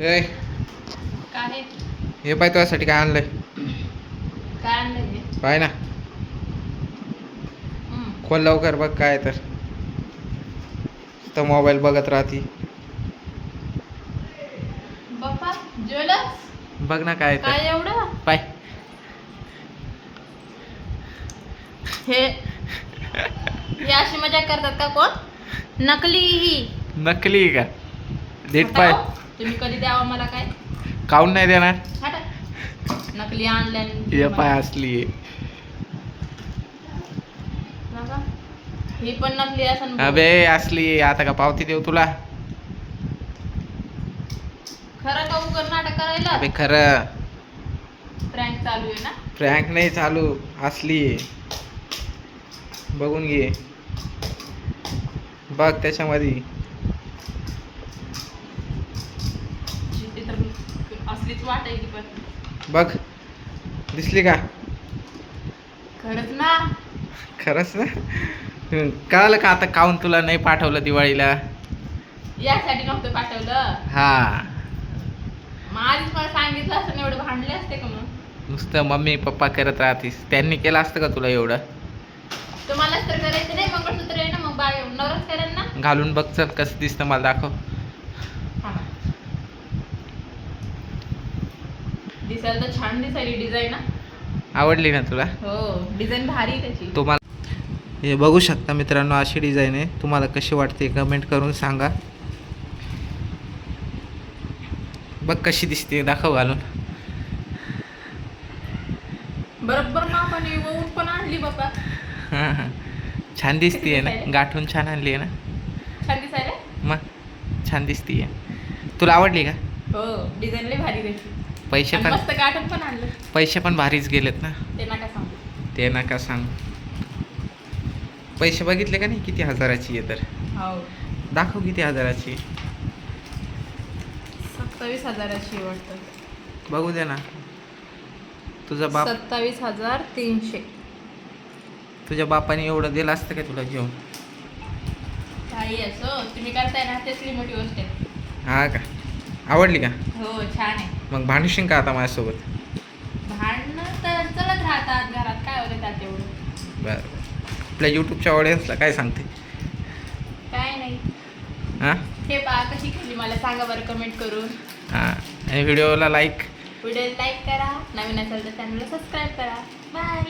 ए. काय? हे पाय तुझ्यासाठी काय आणलंय? काय आणलंय हे? पाय ना. हम्म. खोल लवकर बघ काय तर. तर मोबाईल बघत राहती. बाप्पा ज्वेलर्स? बघ ना काय तर. काय एवढं? पाय. हे. हे अशी मजा करतात का कोण? नकली ही. नकली का? देत पाय. हटाओ. तुम्ही कधी द्यावा मला काय? काऊन नाही देणार? हटा. नकली हे पाय असली. ही पण नकली असं अबे असली. आता का पावती देऊ तुला? खरं का नाटक करायला? अबे खरं. प्रँक चालू आहे ना? प्रँक नाही चालू. असली. बघून घे. बघ त्याच्यामध्ये ती तर असलीच वाटायची पण. बघ दिसली का? खरंच ना? खरंच ना? कळालं का आता काऊन तुला नाही पाठवलं दिवाळीला? यासाठी नव्हतं पाठवलं. हा. मग आधीच मला सांगितलं असतं ना, एवढं भांडले असते का मग नुसतं मम्मी पप्पा करत राहतीस. त्यांनी केलं असतं का तुला एवढं? तुम्हालाच तर करायचं नाही मंगळसूत्र आहे ना मग बाय नवराच करेन ना? घालून बघ चल कसं दिसतं मला दाखव हा ना. दिसायला तर छान दिसायली डिझाईन आवडली ना तुला? हो डिझाईन भारी त्याची. तुम्हाला हे बघू शकता मित्रांनो अशी डिझाईन आहे. तुम्हाला कशी वाटते कमेंट करून सांगा. बघ कशी दिसते दाखव घालून. बरोबर मापाने वळून पण आणली बाबा. हां हां. छान दिसते ना? गाठून छान आणली आहे ना? छान दिसायला? मग छान दिसते तुला आवडली का? हो डिझाईन लई भारी त्याची. पैसे पण मस्त गाठण पण आणलं. पैसे पण भारीच गेलेत ना. ते नका सांगू. ते नका सांग. पैसे बघितले का नाही किती हजाराची आहे तर? हो. दाखव किती हजाराची. आहे. सत्तावीस हजाराची आहे वाटतं. बघू दे ना. तुझा बाप सत्तावीस हजार तीनशे. तुझ्या बापाने एवढं दिलं असतं का तुला घेऊन? काही असो तुम्ही करताय ना तेच गोष्ट आहे. हा का? आवडली का? हो छान आहे. मग भांडशील का आता माझ्यासोबत? भांडणं तर चलत राहतात घरात काय होते त्यात एवढं बरं. आपल्या यूट्यूबच्या ऑडियन्सला काय सांगते? काय नाही. हां? हे पहा कशी केली मला सांगा बरं कमेंट करून. हां. आणि व्हिडिओला लाईक व्हिडिओ लाईक करा नवीन असेल तर चॅनलला सबस्क्राईब करा. बाय